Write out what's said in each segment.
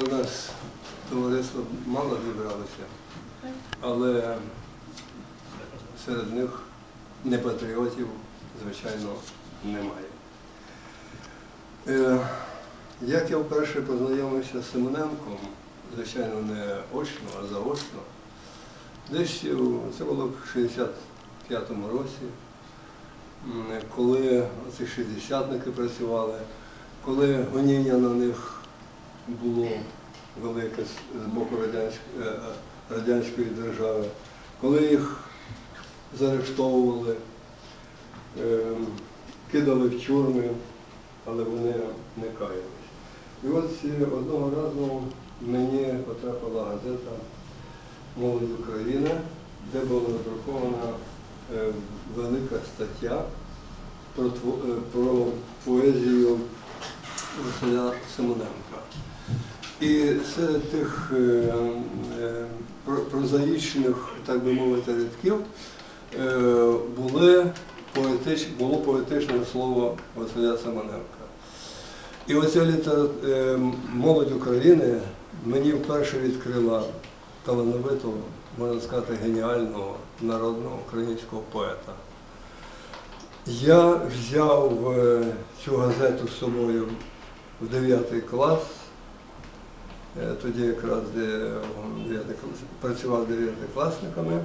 у нас товариство мало зібралося, але серед них непатріотів, звичайно, немає. Е, Як я вперше познайомився з Симоненком, звичайно, не очно, а заочно, десь це було в 65-му році, коли ці шістдесятники працювали, коли гоніння на них було велике з- боку радянськ- е, е, радянської держави, коли їх заарештовували, ем, кидали в тюрми, але вони не каялись. І от е, одного разу мені потрапила газета Молодь України, де була надрукована е, велика стаття про поезію Василя Симоненка. І серед тих е, е, про- прозаїчних, так би мовити, рядків е, були поетич, було поетичне слово Василя Симоненка. І оця літера... молодь України мені вперше відкрила талановитого, можна сказати, геніального народного українського поета. Я взяв цю газету з собою в 9 клас, тоді якраз де, працював дев'ятикласниками,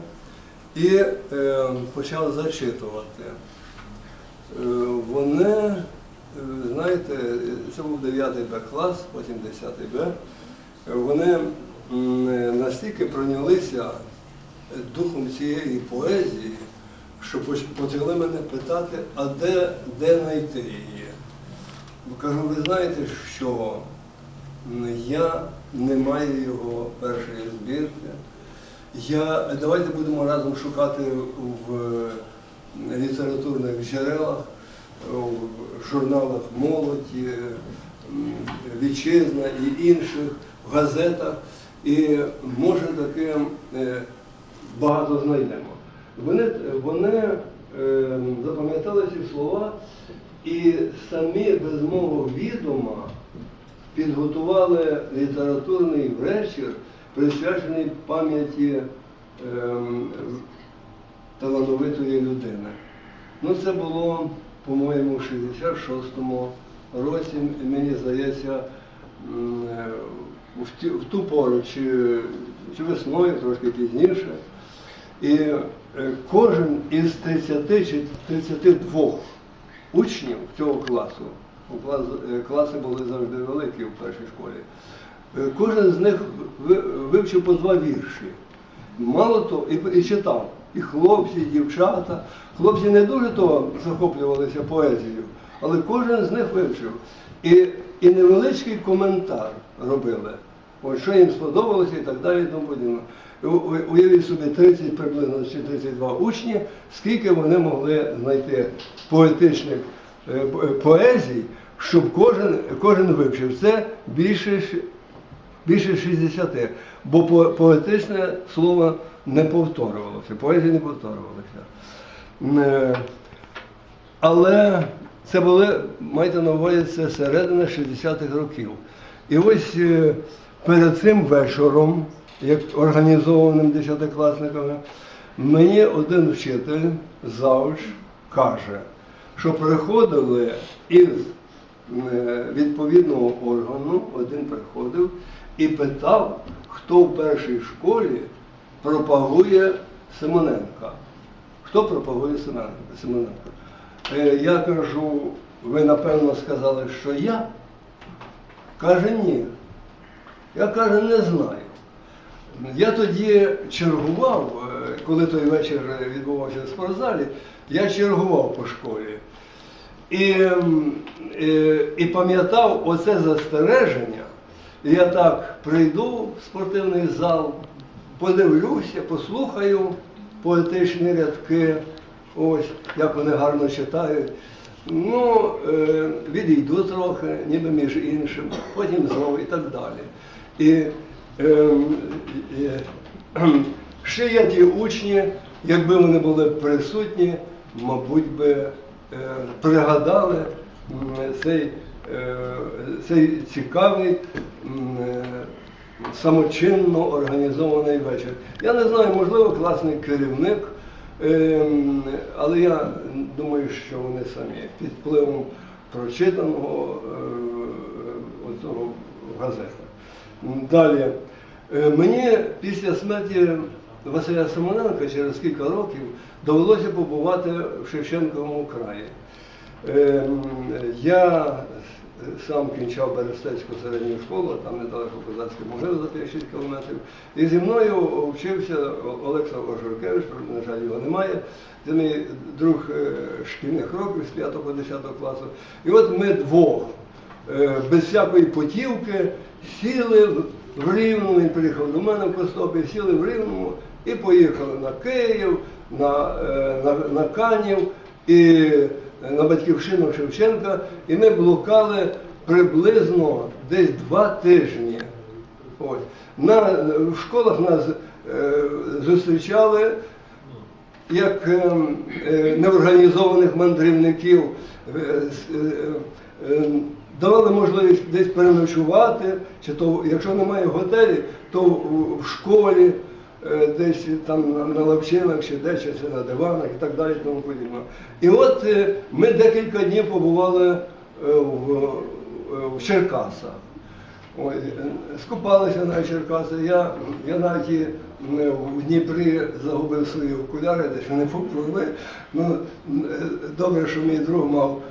і е, почав зачитувати. Е, Вони, е, знаєте, це був 9 Б клас, потім 10 Б. Вони настільки пройнялися духом цієї поезії, що почали мене питати, а де, де знайти її? Кажу, ви знаєте, що я не маю його першої збірки. Я, давайте будемо разом шукати в е, літературних джерелах, в журналах молоді, вітчизна і інших, в газетах. І може таки е, багато знайдемо. Вони, вони е, запам'ятали ці слова і самі без мого відома підготували літературний вечір, присвячений пам'яті ем, талановитої людини. Ну, це було, по-моєму, в 66-му році, мені здається, е, в, ту пору, чи, чи весною, трошки пізніше. І е, кожен із 30 чи 32 учнів цього класу, класи були завжди великі в першій школі, е, кожен з них вивчив по два вірші. Мало того, і, і читав. І хлопці, і дівчата. Хлопці не дуже то захоплювалися поезією, але кожен з них вивчив. І, і невеличкий коментар робили. От що їм сподобалося і так далі, тому подібне. Уявіть собі 30 приблизно чи 32 учні, скільки вони могли знайти поетичних е, по- е, поезій, щоб кожен, кожен вивчив. Це більше більше 60, бо по- поетичне слово не повторювалося, поезія не повторювалася. Е, Але це були, майте на увазі, це середина 60-х років. І ось е, перед цим вечором, як організованим десятикласниками, мені один вчитель завж каже, що приходили із е, відповідного органу, один приходив і питав, хто в першій школі пропагує Симоненка. Хто пропагує Семененка? Е, Я кажу, ви напевно сказали, що я? Каже, ні. Я каже, не знаю. Я тоді чергував, е, коли той вечір відбувався в спортзалі, я чергував по школі. І, м, е, і пам'ятав оце застереження. І я так прийду в спортивний зал, подивлюся, послухаю поетичні рядки, ось як вони гарно читають. Ну, е, відійду трохи, ніби між іншим, потім знову і так далі. І ще є ті учні, якби вони були присутні, мабуть би е, пригадали цей е, цей цікавий е, самочинно організований вечір. Я не знаю, можливо, класний керівник, ем, але я думаю, що вони самі під впливом прочитаного е, в газетах. Далі. Е, Мені після смерті Василя Симоненка через кілька років довелося побувати в Шевченковому краї. Я сам кінчав Берестецьку середню школу, там недалеко козацькі могили за 56 кілометрів. І зі мною вчився Олекса Ожуркевич, на жаль, його немає. Це мій друг е, шкільних років з 5 по 10 класу. І от ми двох без всякої потівки сіли в- Рівному, він приїхав до мене в Костопі, сіли в Рівному і поїхали на Київ, на, е, на, на Канів і на батьківщину Шевченка. І ми блукали приблизно десь два тижні. Ось. На, в школах нас е, зустрічали як е, е, неорганізованих мандрівників, е, е, е, давали можливість десь переночувати, чи то, якщо немає готелі, то в школі, е, десь там на, на лавчинах, чи де, чи на диванах і так далі. Тому подібне. І от е, ми декілька днів побували е, в, в Черкасах. Ой, скупалися на Черкаси. Я, я навіть в Дніпрі загубив свої окуляри, десь вони попливли. Ну, добре, що мій друг мав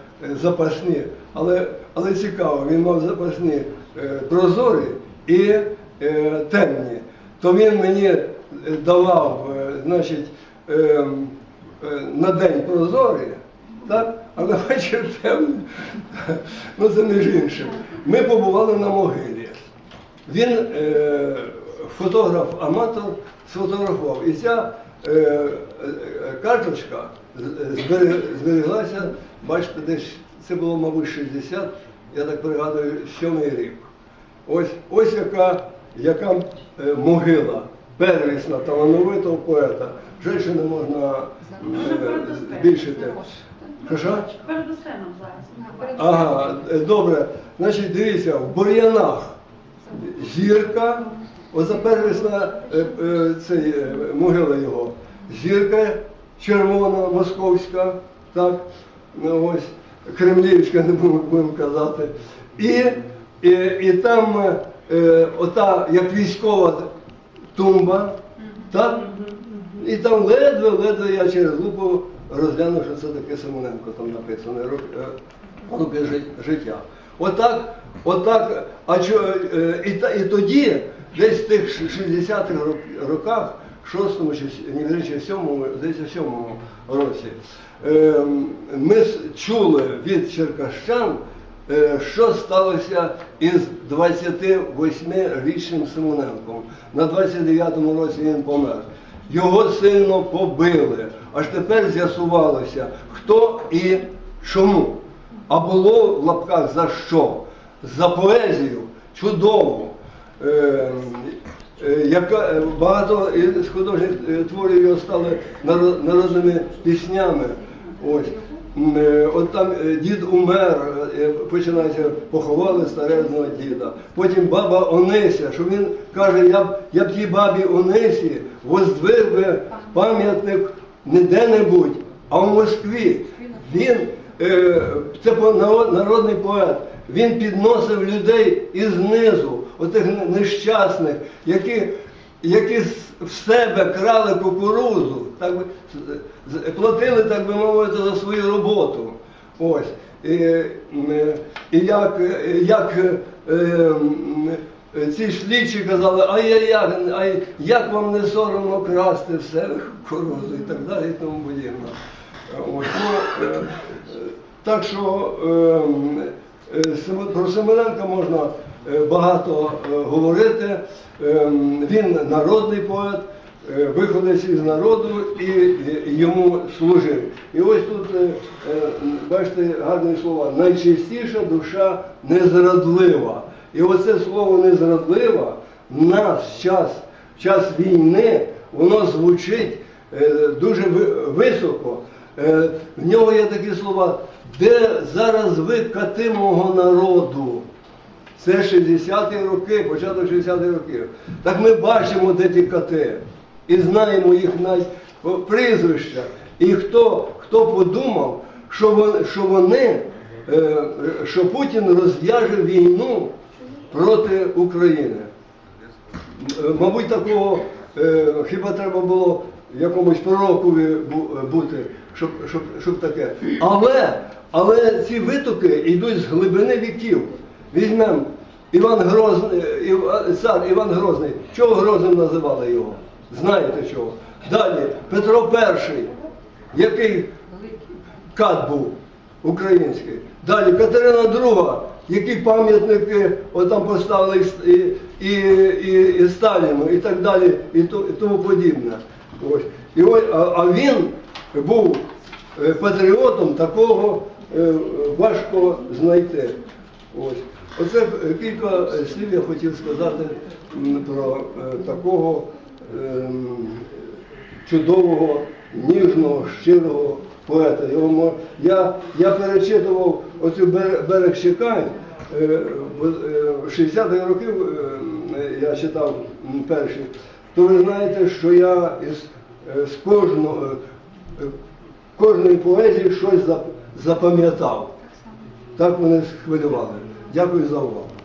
запасні, але, але цікаво, він мав запасні е, прозорі і е, темні. То він мені е, давав, значить, на день прозорі, так? а на вечір темний. Ну це між іншим. Ми побували на могилі. Він фотограф-аматор сфотографував. І ця карточка збереглася, бачите, десь це було, мабуть, 60, я так пригадую, сьомий рік. Ось, ось яка, яка е, могила первісна талановитого поета. Вже ще не можна е, збільшити. Що? Перед сценом зараз. Ага, е, добре. Значить, дивіться, в бур'янах зірка, оце первісна е, е, цей, е, могила його. Зірка червона, московська, так, ну, ось, кремлівська, не будемо, казати. І, і, і там е, ота, як військова тумба, так? І там ледве-ледве я через лупу розглянув, що це таке Симоненко там написано, жи- життя. Отак, отак, а чо, і, та- і тоді, десь в тих 60-х рок- роках, 6-му чи с- ні, вірніше, 7-му, здається, 7-му році, е, ми чули від черкащан, е, що сталося із 28-річним Симоненком. На 29-му році він помер. Його сильно побили. Аж тепер з'ясувалося, хто і чому. А було в лапках за що? За поезію чудову. Е, е, яка е, багато із художніх творів його стали наро- народними піснями. Ось. От там дід умер, починається, поховали старезного діда. Потім баба Онися, що він каже, я б, я б тій бабі Онисі воздвиг би пам'ятник не де-небудь, а в Москві. Він, це народний поет, він підносив людей із низу, отих нещасних, які, які в себе крали кукурузу, так би, платили, так би мовити, за свою роботу. Ось. І, і як, е, як е, е, ці слідчі казали, ай, як вам не соромно красти в себе кукурузу і так далі, і тому подібне. Ось, ну, е, е, так що ем, е, про Семененка можна е, багато е, говорити. Ем, Він народний поет, е, виходець із народу і йому служив. І ось тут, е, е, бачите, гарні слова, найчистіша душа незрадлива. І оце слово незрадлива в наш час, час війни, воно звучить е, дуже високо. Е, В нього є такі слова де зараз ви кати мого народу. Це 60-ті роки, початок 60-х років. Так ми бачимо, де ті кати. І знаємо їх прізвища. І хто, хто подумав, що вони, що, вони е, що Путін розв'яже війну проти України. Мабуть, такого е, хіба треба було якомусь пророкові бути, щоб, щоб, щоб таке. Але, але ці витоки йдуть з глибини віків. Візьмемо Іван Грозний, цар Іван Грозний. Чого Грозним називали його? Знаєте чого? Далі Петро І, який кат був український. Далі Катерина II, які пам'ятники отам поставили і, і, і, і Сталіну, і так далі, і, то, і тому подібне. Ось. І ось, а, він був е, патріотом, такого е, важко знайти. Ось. Оце е, кілька слів я хотів сказати про е, такого ем, чудового, ніжного, щирого поета. Я, я перечитував оцю «Берег- Чекань. е, в е, 60-х років е, я читав перші, то ви знаєте, що я із, е, з кожного, е, кожної поезії щось запам'ятав. Так мене схвилювали. Дякую за увагу.